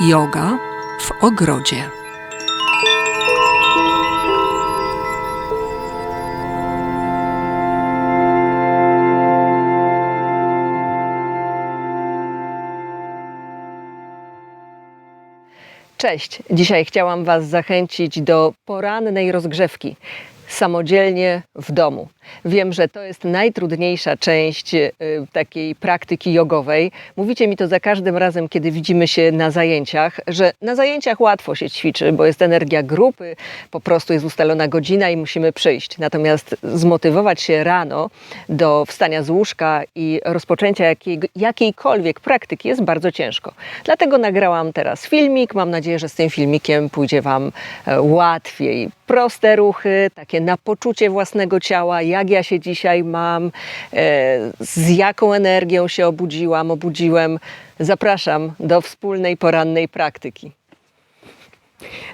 Yoga w ogrodzie. Cześć! Dzisiaj chciałam Was zachęcić do porannej rozgrzewki samodzielnie w domu. Wiem, że to jest najtrudniejsza część y, takiej praktyki jogowej. Mówicie mi to za każdym razem, kiedy widzimy się na zajęciach, że na zajęciach łatwo się ćwiczy, bo jest energia grupy, po prostu jest ustalona godzina i musimy przyjść. Natomiast zmotywować się rano do wstania z łóżka i rozpoczęcia jakiej, jakiejkolwiek praktyki jest bardzo ciężko. Dlatego nagrałam teraz filmik. Mam nadzieję, że z tym filmikiem pójdzie Wam e, łatwiej. Proste ruchy, takie na poczucie własnego ciała, jak ja się dzisiaj mam, e, z jaką energią się obudziłam, obudziłem. Zapraszam do wspólnej porannej praktyki.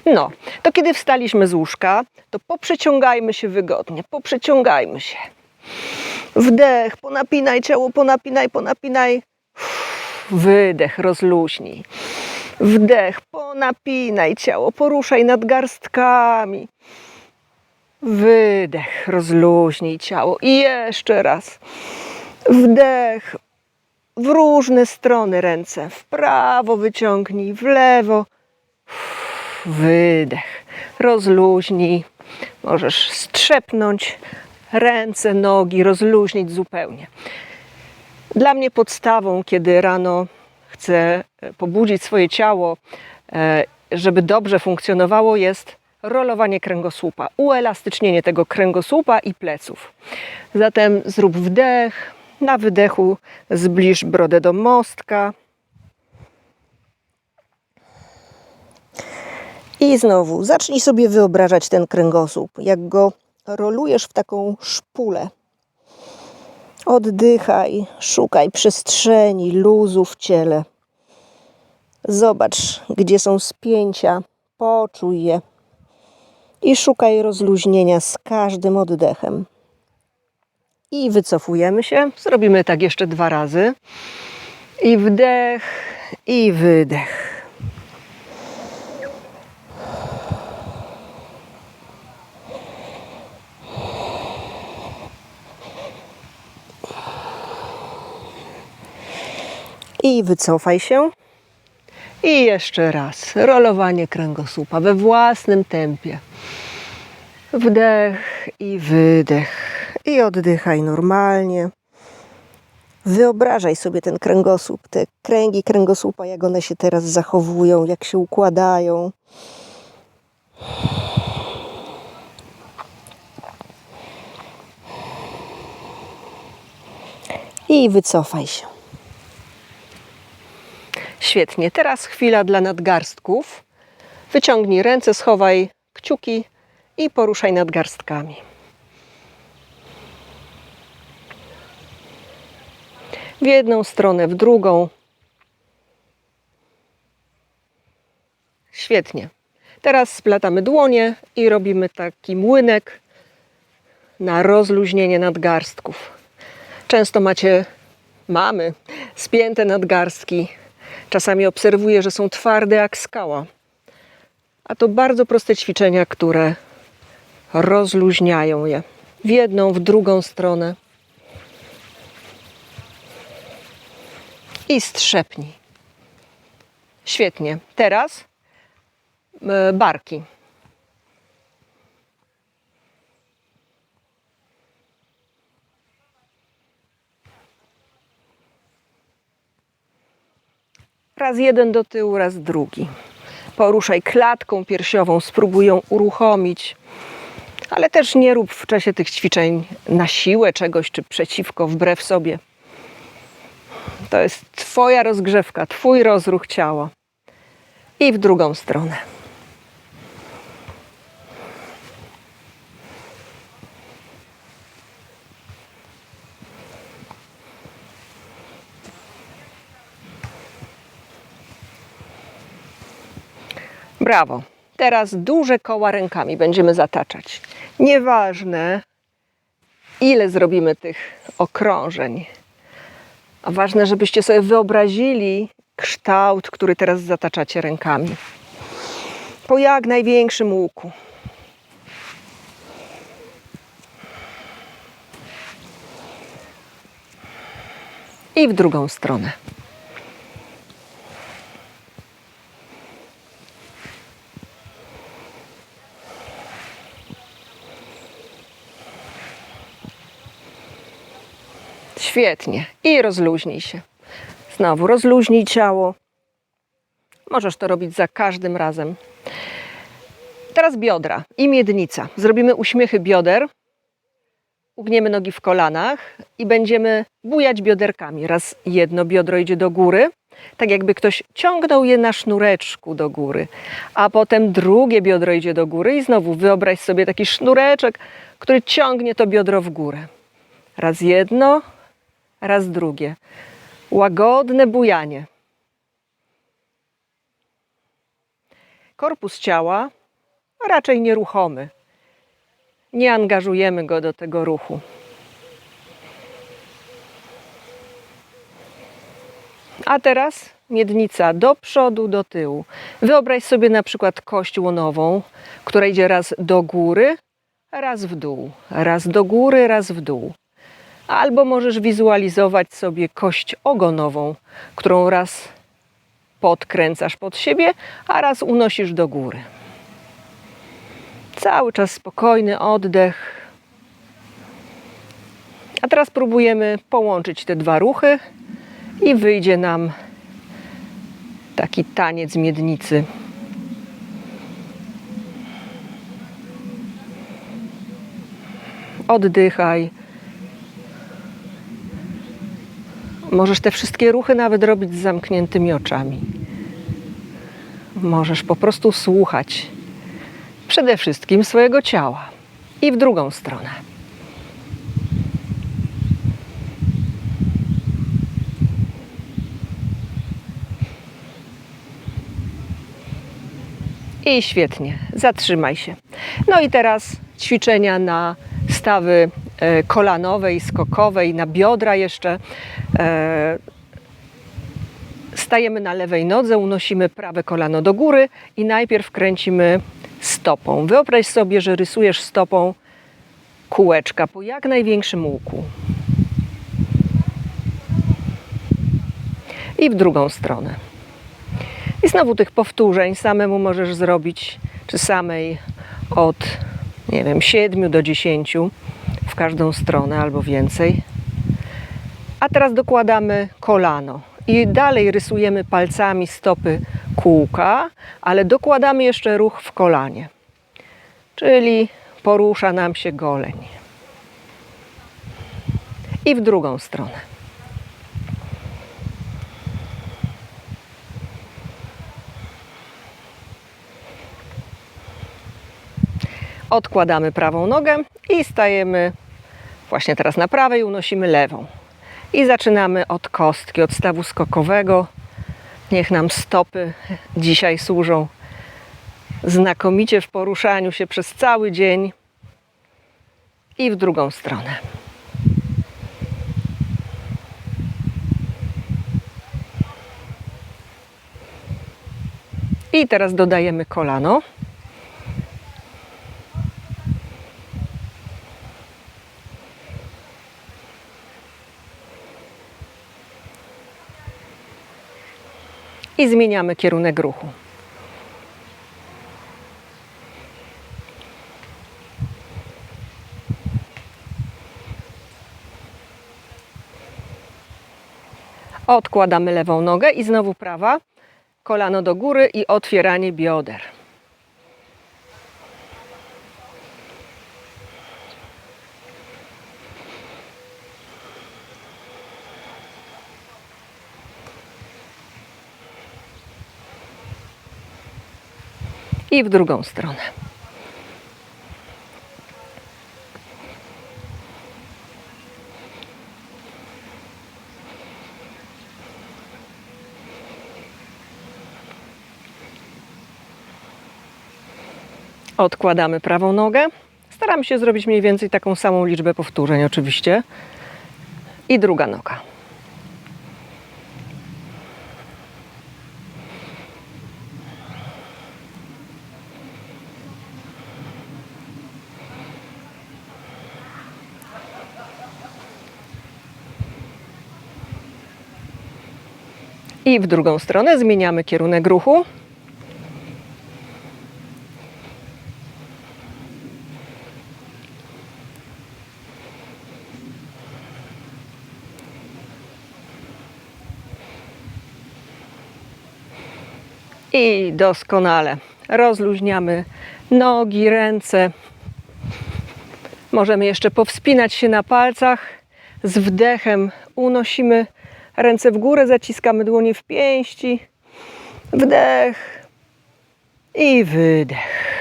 No, to kiedy wstaliśmy z łóżka, to poprzeciągajmy się wygodnie, poprzeciągajmy się. Wdech, ponapinaj ciało, ponapinaj, ponapinaj. Wydech, rozluźnij. Wdech, ponapinaj ciało, poruszaj nadgarstkami. Wydech, rozluźnij ciało. I jeszcze raz. Wdech, w różne strony ręce. W prawo wyciągnij, w lewo. Wydech, rozluźnij. Możesz strzepnąć ręce, nogi, rozluźnić zupełnie. Dla mnie podstawą, kiedy rano chcę e, pobudzić swoje ciało, e, żeby dobrze funkcjonowało, jest rolowanie kręgosłupa, uelastycznienie tego kręgosłupa i pleców. Zatem zrób wdech, na wydechu zbliż brodę do mostka. I znowu zacznij sobie wyobrażać ten kręgosłup, jak go rolujesz w taką szpulę. Oddychaj, szukaj przestrzeni, luzu w ciele. Zobacz, gdzie są spięcia, poczuj je i szukaj rozluźnienia z każdym oddechem. I wycofujemy się. Zrobimy tak jeszcze dwa razy. I wdech, i wydech. I wycofaj się. I jeszcze raz. Rolowanie kręgosłupa we własnym tempie. Wdech i wydech. I oddychaj normalnie. Wyobrażaj sobie ten kręgosłup, te kręgi kręgosłupa, jak one się teraz zachowują, jak się układają. I wycofaj się. Świetnie. Teraz chwila dla nadgarstków. Wyciągnij ręce, schowaj kciuki i poruszaj nadgarstkami. W jedną stronę, w drugą. Świetnie. Teraz splatamy dłonie i robimy taki młynek na rozluźnienie nadgarstków. Często macie, mamy spięte nadgarstki. Czasami obserwuję, że są twarde jak skała. A to bardzo proste ćwiczenia, które rozluźniają je w jedną, w drugą stronę. I strzepnij. Świetnie. Teraz e, barki. Raz jeden do tyłu, raz drugi. Poruszaj klatką piersiową, spróbuj ją uruchomić, ale też nie rób w czasie tych ćwiczeń na siłę czegoś czy przeciwko, wbrew sobie. To jest Twoja rozgrzewka, Twój rozruch ciała. I w drugą stronę. Brawo. Teraz duże koła rękami będziemy zataczać. Nieważne, ile zrobimy tych okrążeń. A ważne, żebyście sobie wyobrazili, kształt, który teraz zataczacie rękami. Po jak największym łuku. I w drugą stronę. Świetnie. I rozluźnij się. Znowu rozluźnij ciało. Możesz to robić za każdym razem. Teraz biodra i miednica. Zrobimy uśmiechy bioder. Ugniemy nogi w kolanach i będziemy bujać bioderkami. Raz jedno biodro idzie do góry, tak jakby ktoś ciągnął je na sznureczku do góry, a potem drugie biodro idzie do góry i znowu wyobraź sobie taki sznureczek, który ciągnie to biodro w górę. Raz jedno, raz drugie. Łagodne bujanie. Korpus ciała raczej nieruchomy. Nie angażujemy go do tego ruchu. A teraz miednica do przodu, do tyłu. Wyobraź sobie na przykład kość łonową, która idzie raz do góry, raz w dół, raz do góry, raz w dół. Albo możesz wizualizować sobie kość ogonową, którą raz podkręcasz pod siebie, a raz unosisz do góry. Cały czas spokojny oddech. A teraz próbujemy połączyć te dwa ruchy i wyjdzie nam taki taniec miednicy. Oddychaj. Możesz te wszystkie ruchy nawet robić z zamkniętymi oczami. Możesz po prostu słuchać przede wszystkim swojego ciała i w drugą stronę. I świetnie, zatrzymaj się. No i teraz ćwiczenia na stawy e, kolanowe i skokowe i na biodra jeszcze. E, Stajemy na lewej nodze, unosimy prawe kolano do góry i najpierw kręcimy stopą. Wyobraź sobie, że rysujesz stopą kółeczka po jak największym łuku. I w drugą stronę. I znowu tych powtórzeń samemu możesz zrobić, czy samej od, nie wiem, 7 do 10 w każdą stronę albo więcej. A teraz dokładamy kolano i dalej rysujemy palcami stopy kółka, ale dokładamy jeszcze ruch w kolanie. Czyli porusza nam się goleń. I w drugą stronę. Odkładamy prawą nogę i stajemy właśnie teraz na prawej, unosimy lewą. I zaczynamy od kostki, od stawu skokowego. Niech nam stopy dzisiaj służą znakomicie w poruszaniu się przez cały dzień i w drugą stronę. I teraz dodajemy kolano. I zmieniamy kierunek ruchu. Odkładamy lewą nogę i znowu prawa, kolano do góry i otwieranie bioder. I w drugą stronę. Odkładamy prawą nogę. Staram się zrobić mniej więcej taką samą liczbę powtórzeń, oczywiście. I druga noga. I w drugą stronę zmieniamy kierunek ruchu. I doskonale. Rozluźniamy nogi, ręce. Możemy jeszcze powspinać się na palcach. Z wdechem unosimy ręce w górę, zaciskamy dłonie w pięści. Wdech i wydech.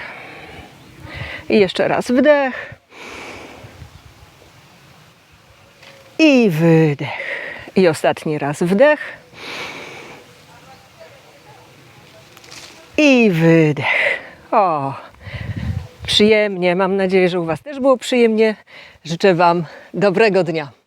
I jeszcze raz wdech i wydech. I ostatni raz wdech i wydech. O, przyjemnie. Mam nadzieję, że u Was też było przyjemnie. Życzę Wam dobrego dnia.